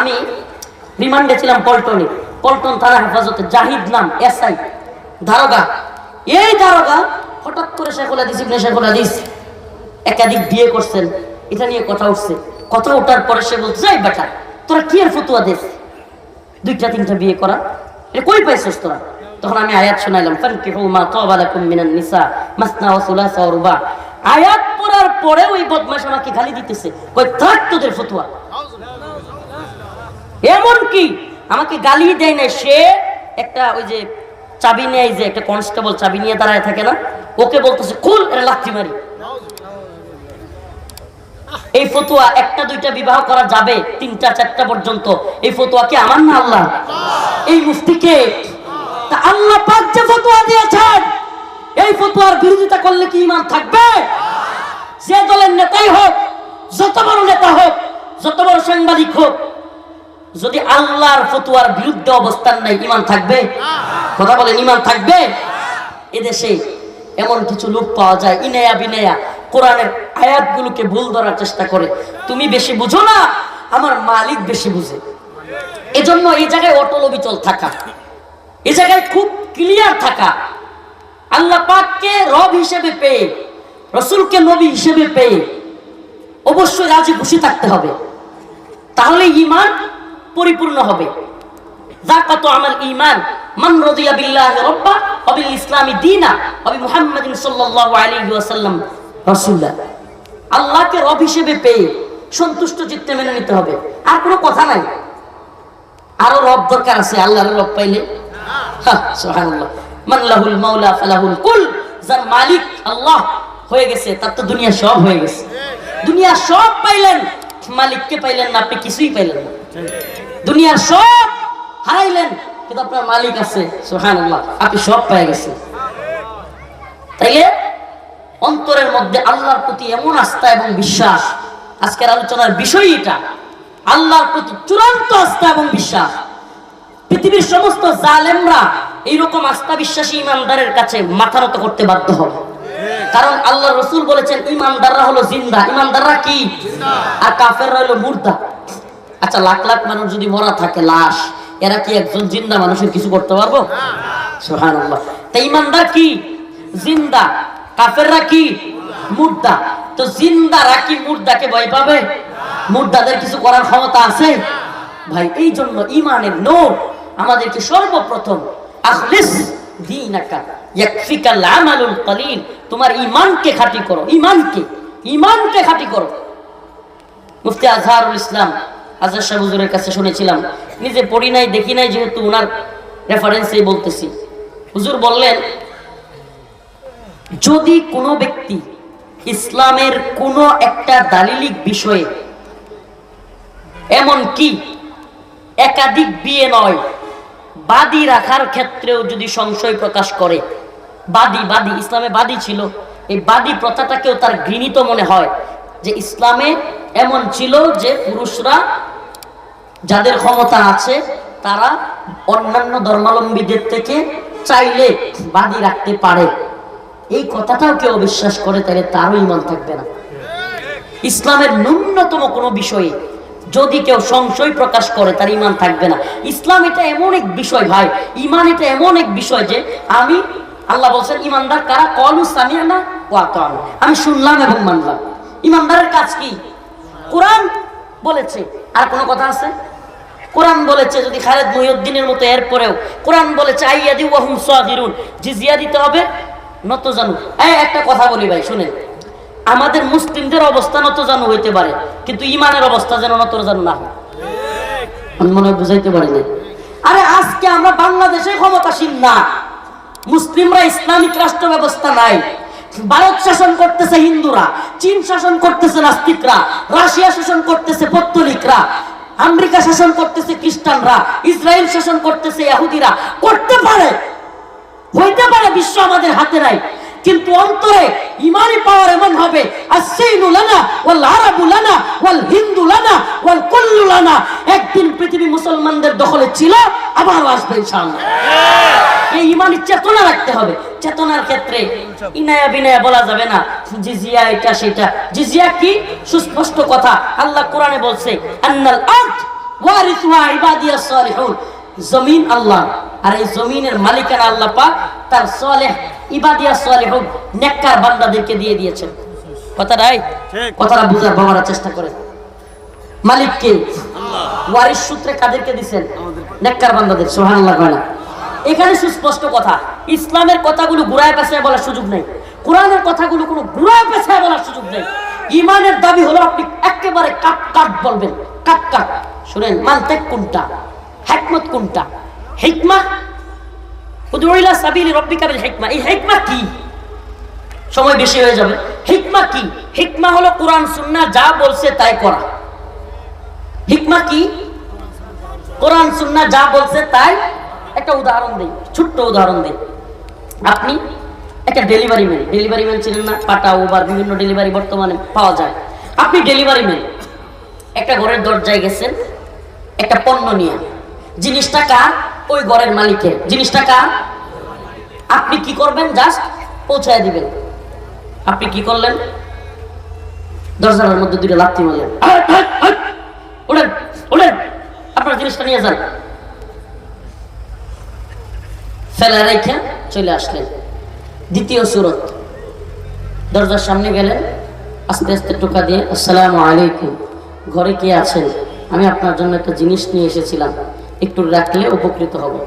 আমি রিমান্ডে ছিলাম পল্টনে। পল্টন থানা হেফাজতে জাহিদ নাম, এসআই। দারোগা এই দারোগা হঠাৎ করে শেখুল হাদিস ইবনে শেখুল হাদিস একাধিক বিয়ে করছেন। এটা নিয়ে কথা উঠছে। কথা ওঠার পরে সে বলছে যাই বেটা, তোরা কি আর ফতুয়া দেশ দুইটা তিনটা বিয়ে করা। এটা কই পাইছিস তোরা? তখন আমি আয়াত শোনাইলাম, ফানকিহু মা তাবা লাকুম মিনান নিসা মাসনা ওয়া সুলাসা ওয়া রুবা। আয়াত পড়ার পরে ওই বদমাশ আমাকে গালি দিতেছে। কই থাক তোদের ফতুয়া। এমন কি আমাকে গালি দেয় না, সে একটা ওই যে চাবি নেয় যে একটা কনস্টেবল চাবি নিয়ে দাঁড়ায় থাকে না, ওকে বলতেছে, খুল এটা লাথি মারি। এই ফতুয়া একটা দুইটা বিবাহ করা যাবে তিনটা চারটা পর্যন্ত। এই ফতুয়া কি আমার না আল্লাহ এই মুফতিকে তা আল্লাহ পাক যে ফতুয়া দিয়েছেন, এই ফতুয়ার বিরোধিতা করলে কি ইমান থাকবে? যে দলের নেতাই হোক, যত বড় নেতা হোক, যত বড় সাংবাদিক হোক যদি আল্লাহর ফতুয়ার বিরুদ্ধে অবস্থান নাই ইমান থাকবে? কথা বলেন ইমান থাকবে? এদেশে এমন কিছু লোক পাওয়া যায়, ইনেয়া বিনেয়া, কোরআনের আয়াতগুলোকে ভুল ধরার চেষ্টা করে। তুমি বেশি বুঝো না, আমার মালিক বেশি বুঝে। এজন্য এই জায়গায় অটল অবিচল থাকা। এই জায়গায় খুব ক্লিয়ার থাকা। আল্লাহ পাককে রব হিসেবে পেয়ে, রসুলকে নবী হিসেবে পেয়ে অবশ্যই রাজি খুশি থাকতে হবে। তাহলে ইমান পরিপূর্ণ হবে। জাকাত আমার ইমান মান আল্লাহকে রব হিসেবে পেয়ে সন্তুষ্ট মেনে নিতে হবে। আর কোনো কথা নাই। আরও রব দরকার আছে রব পাইলে। কুল, যার মালিক আল্লাহ হয়ে গেছে, তার তো দুনিয়া সব হয়ে গেছে। দুনিয়া সব পাইলেন, মালিককে পাইলেন না, আপনি কিছুই পাইলেন না। দুনিয়ার সব হারাইলেন কিন্তু আপনার মালিক আছে সোহান আপনি সব পেয়ে গেছেন। তাইলে অন্তরের মধ্যে আল্লাহর প্রতি এমন আস্থা এবং বিশ্বাস আজকের আলোচনার বিষয় এটা। আল্লাহর প্রতি চূড়ান্ত আস্থা এবং বিশ্বাস। পৃথিবীর সমস্ত জালেমরা এইরকম আস্থা বিশ্বাসী ইমানদারের কাছে মাথা নত করতে বাধ্য হবে। কারণ আল্লাহ রসুল বলেছেন ইমানদাররা হলো জিন্দা। ইমানদাররা কি? আর কাফেররা হলো মুর্দা। আচ্ছা লাখ লাখ মানুষ যদি মরা থাকে, লাশ, এরা কি একজন জিন্দা মানুষের কিছু করতে পারব? কি? জিন্দা। কাফেররা কি? মুর্দা। তো জিন্দারা কি মুর্দাকে ভয় পাবে? মুর্দাদের কিছু করার ক্ষমতা আছে? ভাই এই জন্য ইমানের নূর আমাদেরকে সর্বপ্রথম, আখলিস দীনাকা, ইয়াকফিকাল তোমার ইমানকে খাঁটি করো, ইমানকে ইমানকে খাঁটি করো। মুফতি আজহারুল ইসলাম আজহার শাহ হুজুরের কাছে শুনেছিলাম, নিজে পড়ি নাই, দেখি নাই, যেহেতু ওনার রেফারেন্সেই বলতেছি। হুজুর বললেন, যদি কোনো ব্যক্তি ইসলামের কোনো একটা দালিলিক বিষয়ে এমন কি একাধিক বিয়ে নয়, বাদী রাখার ক্ষেত্রেও যদি সংশয় প্রকাশ করে, বাদী বাদী, ইসলামে বাদী ছিল, এই বাদী প্রথাটাকেও তার ঘৃণিত মনে হয় যে ইসলামে এমন ছিল যে পুরুষরা যাদের ক্ষমতা আছে, তারা অন্যান্য ধর্মাবলম্বীদের থেকে চাইলে বাদী রাখতে পারে। এই কথাটাও কেউ অবিশ্বাস করে, তাহলে তারও ইমান থাকবে না। ইসলামের ন্যূনতম কোনো বিষয়ে যদি কেউ সংশয় প্রকাশ করে, তার ইমান থাকবে না। ইসলাম এটা এমন এক বিষয় ভাই, ইমান এটা এমন এক বিষয় যে আমি, আল্লাহ বলছেন, ইমানদার কারা? কলু সামিয়া না আমি শুনলাম এবং মানলাম। ইমানদারের কাজ কি? কোরআন বলেছে। আর কোনো কথা আছে? কোরআন বলেছে যদি খালেদ মহিউদ্দিনের মতো এরপরেও কোরআন বলেছে, আইয়াদি ওয়াহুম সাদিরুন জিজিয়া দিতে হবে, নত জানু। একটা কথা বলি ভাই, শুনেন। আমাদের মুসলিমদের অবস্থা নত জানু হইতে পারে, কিন্তু ইমানের অবস্থা যেন নত জানু না হয়। মনে হয় বুঝাইতে পারি না আরে, আজকে আমরা বাংলাদেশে ক্ষমতাসীন না। মুসলিমরা ইসলামিক রাষ্ট্র ব্যবস্থা নাই। ভারত শাসন করতেছে হিন্দুরা, চীন শাসন করতেছে নাস্তিকরা, রাশিয়া শাসন করতেছে পত্তলিকরা, আমেরিকা শাসন করতেছে খ্রিস্টানরা ইসরায়েল শাসন করতেছে ইহুদিরা। করতে পারে, হইতে পারে, বিশ্ব আমাদের হাতে নাই। কিন্তু অন্তরে ইমানি পাওয়ার এমন হবে, আসসাইনু লানা, ওয়াল আরাবু লানা, ওয়াল হিন্দু লানা, ওয়াল কুল্লু লানা। একদিন পৃথিবী মুসলমানদের দখলে ছিল আবার আসবে ইনশাআল্লাহ। এই ইমানি চেতনা রাখতে হবে। চেতনার ক্ষেত্রে ইনায়া বিনায়া বলা যাবে না জিজিয়া এটা সেটা। জিজিয়া কি? সুস্পষ্ট কথা। আল্লাহ কোরআনে বলছে আন্নাল আরদ ওয়ারিসুহা ইবাদিয়াস সালিহুন। জমিন আল্লাহ আর এই জমিনের মালিকানা আল্লাহ পাক তার সালেহ ইবাদিয়াস সালিহুন নেককার বান্দাদেরকে দিয়ে দিয়েছেন। কথাটাই ঠিক। কথাটা বুঝার বাবারা চেষ্টা করেন। মালিককে ওয়ারিস সূত্রে কাদেরকে দিছেন? নেককার বান্দাদের সুবহানাল্লাহ কয় না? এখানে সুস্পষ্ট কথা। ইসলামের কথাগুলো গুড়ায় পেছায় বলার সুযোগ নেই। কোরআনের কথাগুলো কোনো গুড়ায় পেছায় বলার সুযোগ নেই। ইমানের দাবি হলো আপনি একেবারে কাট কাট বলবেন। কাট কাট। শুনেন মানতেক কোনটা? হেকমত কোনটা? হিকমা? সাবিলি রব্বিকা বিল এই কি? সময় বেশি হয়ে যাবে। হিকমা কি? হিকমা হলো কোরআন, সুন্নাহ, যা বলছে তাই করা। হিকমা কি? কোরআন, সুন্নাহ, যা বলছে তাই একটা উদাহরণ দেই, ছোট্ট উদাহরণ দেই। আপনি একটা ডেলিভারি ম্যান ডেলিভারি ম্যান ছিলেন না, পাটা ওভার বিভিন্ন ডেলিভারি বর্তমানে পাওয়া যায়। আপনি ডেলিভারি ম্যান একটা ঘরের দরজায় গেছেন, একটা পণ্য নিয়ে। জিনিসটা কার? ওই ঘরের মালিকের। জিনিসটা কার? আপনি কি করবেন? জাস্ট পৌঁছায় দিবেন। আপনি কি করলেন? দরজার মধ্যে দুটো লাথি মারলেন। ওঠেন ওঠেন। আপনার জিনিসটা নিয়ে যান। ফেলে রেখে চলে আসলেন। দ্বিতীয় সুরত। দরজার সামনে গেলেন। আস্তে আস্তে টোকা দিয়ে, আসসালামু আলাইকুম। ঘরে কে আছেন? আমি আপনার জন্য একটা জিনিস নিয়ে এসেছিলাম। একটু রাখলে উপকৃত হব।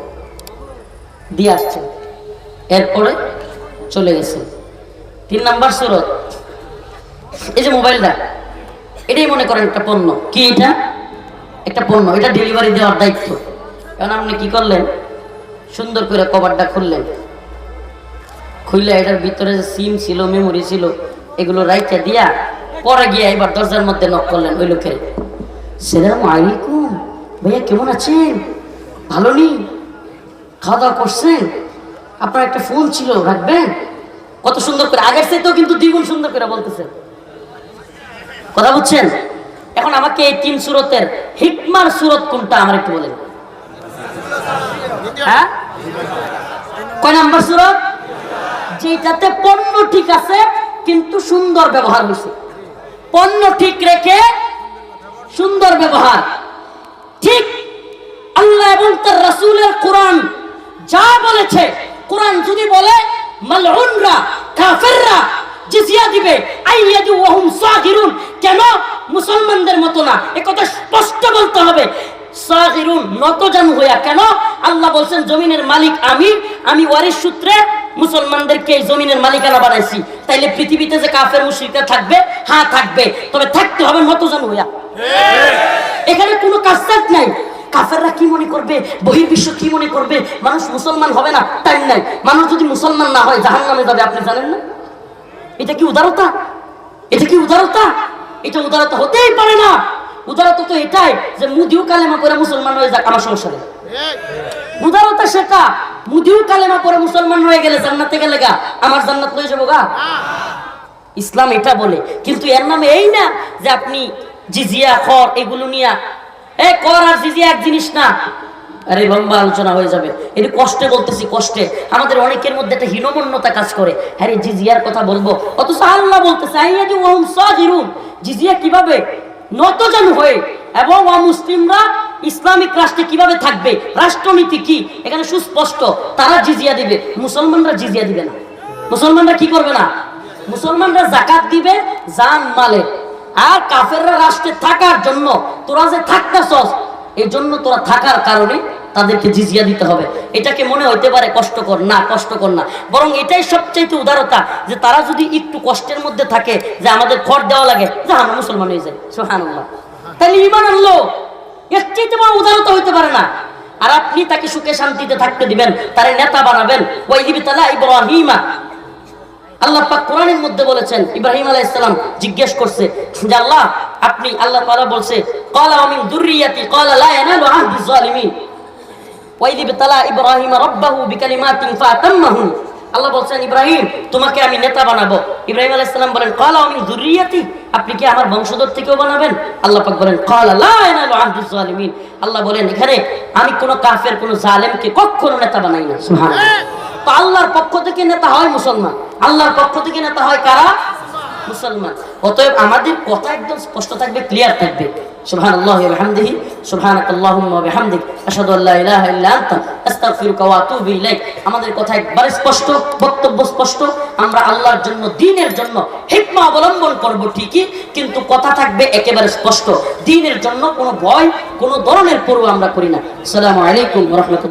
দিয়ে আসছেন। এরপরে চলে গেছেন। তিন নাম্বার সুরত। এই যে মোবাইলটা, এটাই মনে করেন একটা পণ্য। কি এটা? একটা পণ্য। এটা ডেলিভারি দেওয়ার দায়িত্ব। কারণ আপনি কি করলেন? সুন্দর করে কভারটা খুললেন খুললে এটার ভিতরে যে সিম ছিল মেমোরি ছিল, এগুলো রাইখে দিয়া পরে গিয়ে এবার দরজার মধ্যে নক করলেন ওই লোকের। সেলাম আলাইকুম। ভাইয়া, কেমন আছেন? ভালো নেই খাওয়া দাওয়া করছেন? আপনার একটা ফোন ছিল, রাখবেন? কত সুন্দর করে, আগের চাইতেও কিন্তু দ্বিগুণ সুন্দর করে বলতেছেন কথা বুঝছেন? এখন আমাকে এই তিন সুরতের হিকমার সুরত কোনটা, আমার একটু বলেন। হ্যাঁ? কয় নাম্বার সুরত? যেটাতে পণ্য ঠিক আছে, কিন্তু সুন্দর ব্যবহার হয়েছে। পণ্য ঠিক রেখে সুন্দর ব্যবহার। ঠিক আল্লাহ এবং তার কোরআন যা বলেছে, কোরআন যদি বলে কাফেররা জিজিয়া দিবে কেন? মুসলমানদের মতো না। এ কথা স্পষ্ট বলতে হবে। হ্যাঁ এখানে কাজটাজ নাই। কাফেররা কি মনে করবে? বহির্বিশ্ব কি মনে করবে? মানুষ মুসলমান হবে না, টাইম নাই। মানুষ যদি মুসলমান না হয় জাহান নামে যাবে, আপনি জানেন না? এটা কি উদারতা? এটা কি উদারতা? এটা উদারতা হতেই পারে না। উদারতা তো এটাই যে মুদিও কালেমা করে মুসলমান হয়ে যাক, আমার সংসারে উদারতা সেটা, মুদিও কালেমা পরে মুসলমান হয়ে গেলে জান্নাতে গেলে গা, আমার জান্নাত লয়ে যাব গা। ইসলাম এটা বলে, কিন্তু এর নামে এই না যে আপনি জিজিয়া কর এগুলো নিয়া, এ কর আর জিজিয়া এক জিনিস না। আরে লম্বা আলোচনা হয়ে যাবে। এটা কষ্টে বলতেছি কষ্টে। আমাদের অনেকের মধ্যে একটা হীনমন্যতা কাজ করে। হ্যাঁ জিজিয়ার কথা বলব। অথচ আল্লাহ বলতেছে, আইয়াদি ওয়াহুম সাগিরুন। জিজিয়া কীভাবে নতজানু হয়ে এবং অমুসলিমরা ইসলামিক রাষ্ট্রে কীভাবে থাকবে? রাষ্ট্রনীতি কি? এখানে সুস্পষ্ট। তারা জিজিয়া দিবে। মুসলমানরা জিজিয়া দিবে না। মুসলমানরা কি করবে না? মুসলমানরা জাকাত দিবে, জান, মালে। আর কাফেররা রাষ্ট্রে থাকার জন্য, তোরা যে থাকতেছস এই জন্য তোরা থাকার কারণে তাদেরকে জিজিয়া দিতে হবে। এটাকে মনে হইতে পারে কষ্টকর। না কষ্টকর না। বরং এটাই সবচাইতে উদারতা যে তারা যদি একটু কষ্টের মধ্যে থাকে, যে আমাদের খড় দেওয়া লাগে যে আমরা মুসলমান হয়ে যাই সুবহানাল্লাহ। তাহলে ইমান আনলো। এর চাইতে বড় উদারতা হইতে পারে না। আর আপনি তাকে সুখে শান্তিতে থাকতে দিবেন, তারে নেতা বানাবেন। ওই দিবি তালা ইব্রাহিমা। আল্লাহ পাক কোরআনের মধ্যে বলেছেন, ইব্রাহিম আলাইহিস সালাম জিজ্ঞেস করছে যে আল্লাহ, আপনি আল্লাহ তাআলা বলছে, ক্বালা মিন যুররিয়াতি ক্বালা লা ইয়ানালু আহদি যালিমিন ওয়াইদি বিতালা ইব্রাহিম রাব্বাহু বিকালিমাতিন ফাতাম্মাহু। আল্লাহ বলছেন, ইব্রাহিম, তোমাকে আমি নেতা বানাবো। ইব্রাহিম আলাইহিস বলেন, ক্বালা মিন যুররিয়াতি আপনি কি আমার বংশধর থেকেও বানাবেন? আল্লাহ পাক বলেন, ক্বালা লা ইয়ানালু আহদি যালিমিন আল্লাহ বলেন, এখানে আমি কোন কাফের, কোন জালেমকে কখনো নেতা বানাই না। তো আল্লাহর পক্ষ থেকে নেতা হয় মুসলমান। আল্লাহর পক্ষ থেকে নেতা হয় কারা? মুসলমান। অতএব আমাদের কথা একদম স্পষ্ট থাকবে ক্লিয়ার থাকবে। সুবহানাল্লাহি الله وبحمده سبحانك اللهم বিহামদিক, আশহাদু আল্লা ইলাহা ইল্লা আনতা, আস্তাগফিরুকা ওয়া আতুবু ইলাইক। আমাদের কথা একবার স্পষ্ট, বক্তব্য স্পষ্ট, আমরা আল্লাহর জন্য দ্বীনের জন্য হিকমা অবলম্বন করব ঠিকই, কিন্তু কথা থাকবে একেবারে স্পষ্ট। দ্বীনের জন্য কোনো ভয়, কোনো ধরনের পড়ু আমরা করি না। আসসালামু আলাইকুম ওয়া রাহমাতুল্লাহ।